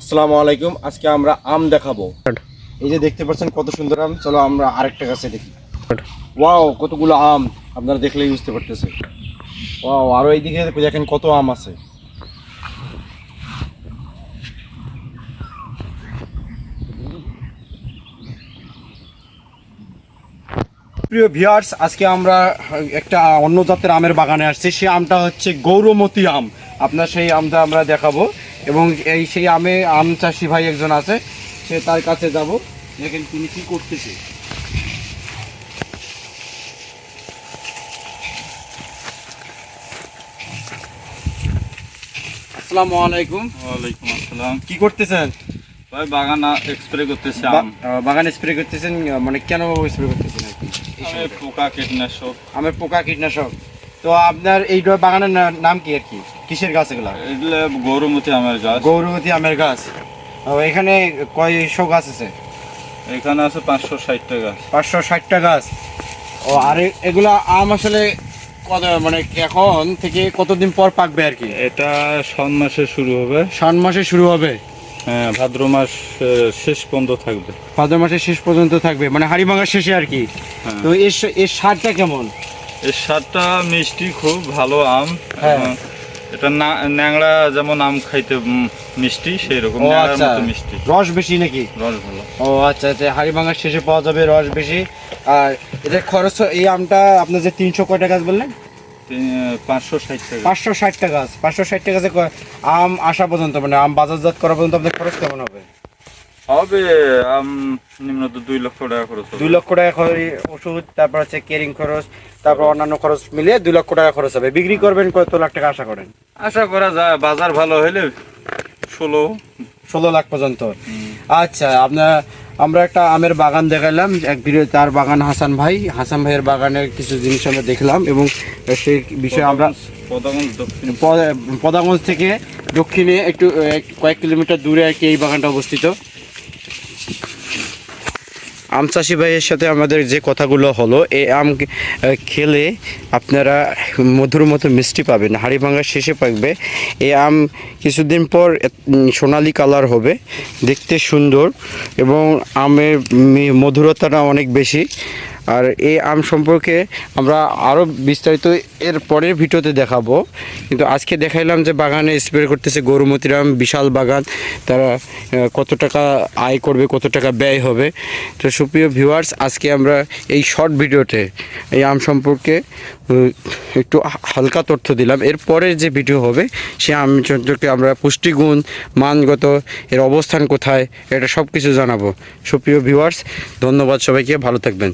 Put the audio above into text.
আসসালামু আলাইকুম আজকে আমরা আম দেখাবো। এই যে দেখতে পাচ্ছেন কত সুন্দর আম চলো আমরা আরেকটা গাছে দেখি। ওয়াও কতগুলো আম আপনারা দেখলেই বুঝতে পারতেছে ওয়াও আরও এইদিকে দেখেন কত আম আছে। প্রিয় ভিউয়ার্স আজকে আমরা একটা অন্য জাতের আমের বাগানে আসছি। সেই আমটা হচ্ছে গৌরমতি আম। আপনার সেই আমটা আমরা দেখাবো। এবং এই সেই আমে আম চাষি ভাই একজন আছে সে তার কাছে যাব। দেখেন তিনি কি করতেছে। আসসালামু আলাইকুম। ওয়ালাইকুম আসসালাম। কি করতেছেন? ভাই বাগান স্প্রে করতেছি আম। বাগানে স্প্রে করতেছেন মানে কেন স্প্রে করতেছেন আর কি? আমি পোকা কীটনাশক। আমের পোকা কীটনাশক। তো আপনার এই বাগানের নাম কি আর কি? কিসের গাছ এগুলা? এগুলো গৌরমতি আমের গাছ। গৌরবতী আমের গাছ। এখানে কয়শো গাছ আছে? এখানে আছে পাঁচশো ষাটটা গাছ। পাঁচশো ষাটটা গাছ। ও আর এগুলা আম আসলে মানে এখন থেকে কতদিন পর পাকবে আর কি? এটা সন মাসে শুরু হবে। সান মাসে শুরু হবে? হ্যাঁ ভাদ্র মাস শেষ পর্যন্ত থাকবে। ভাদ্র মাসের শেষ পর্যন্ত থাকবে। মানে হাড়ি ভাঙার শেষে আর কি? হ্যাঁ। তো এর এর সারটা কেমন? এর স্বাদটা মিষ্টি খুব ভালো আম। হ্যাঁ। এটা ন্যাংড়া যেমন আম খাইতে মিষ্টি সেই রকম আচ্ছা। মিষ্টি। রস বেশি নাকি? রস ভালো। ও আচ্ছা আচ্ছা। হাড়ি ভাঙার শেষে পাওয়া যাবে রস বেশি। আর এটা খরচ এই আমটা আপনার যে তিনশো কয়টা গাছ বললেন? পাঁচশো ষাট টাকা। পাঁচশো ষাট টাকা গাছ পাঁচশো ষাট টাকা আম আসা পর্যন্ত মানে আম বাজারজাত করা পর্যন্ত আপনার খরচ কেমন হবে? হবে আম নিম্নত দুই লক্ষ টাকা খরচ দুই লক্ষ টাকা খরচ ওষুধ তারপর হচ্ছে কেরিং খরচ তারপর অন্যান্য খরচ মিলিয়ে দুই লক্ষ টাকা খরচ হবে। বিক্রি করবেন কত লাখ টাকা আশা করেন? আশা করা যায় বাজার ভালো হলে ষোলো। ষোলো লাখ পর্যন্ত। আচ্ছা আপনার আমরা একটা আমের বাগান দেখালাম এক ভিডিও তার বাগান হাসান ভাই হাসান ভাইয়ের বাগানের কিছু জিনিস আমরা দেখলাম এবং সেই বিষয়ে আমরা পদাগঞ্জ থেকে দক্ষিণে একটু কয়েক কিলোমিটার দূরে আর কি এই বাগানটা অবস্থিত। আম চাষি ভাইয়ের সাথে আমাদের যে কথাগুলো হলো এই আম খেলে আপনারা মধুর মতো মিষ্টি পাবেন। হাড়ি ভাঙার শেষে পাকবে। এই আম কিছুদিন পর সোনালি কালার হবে, দেখতে সুন্দর এবং আমের মধুরতাটা অনেক বেশি। আর এই আম সম্পর্কে আমরা আরও বিস্তারিত এর পরের ভিডিওতে দেখাবো। কিন্তু আজকে দেখাইলাম যে বাগানে স্প্রে করতেছে গরুমতির আম, বিশাল বাগান। তারা কত টাকা আয় করবে, কত টাকা ব্যয় হবে। তো সুপ্রিয় ভিউয়ার্স আজকে আমরা এই শর্ট ভিডিওতে এই আম সম্পর্কে একটু হালকা তথ্য দিলাম। এর পরের যে ভিডিও হবে, সে আম সম্পর্কে আমরা পুষ্টিগুণ, মানগত, এর অবস্থান কোথায়, এটা সব কিছু জানাব। সুপ্রিয় ভিউয়ার্স ধন্যবাদ সবাইকে, ভালো থাকবেন।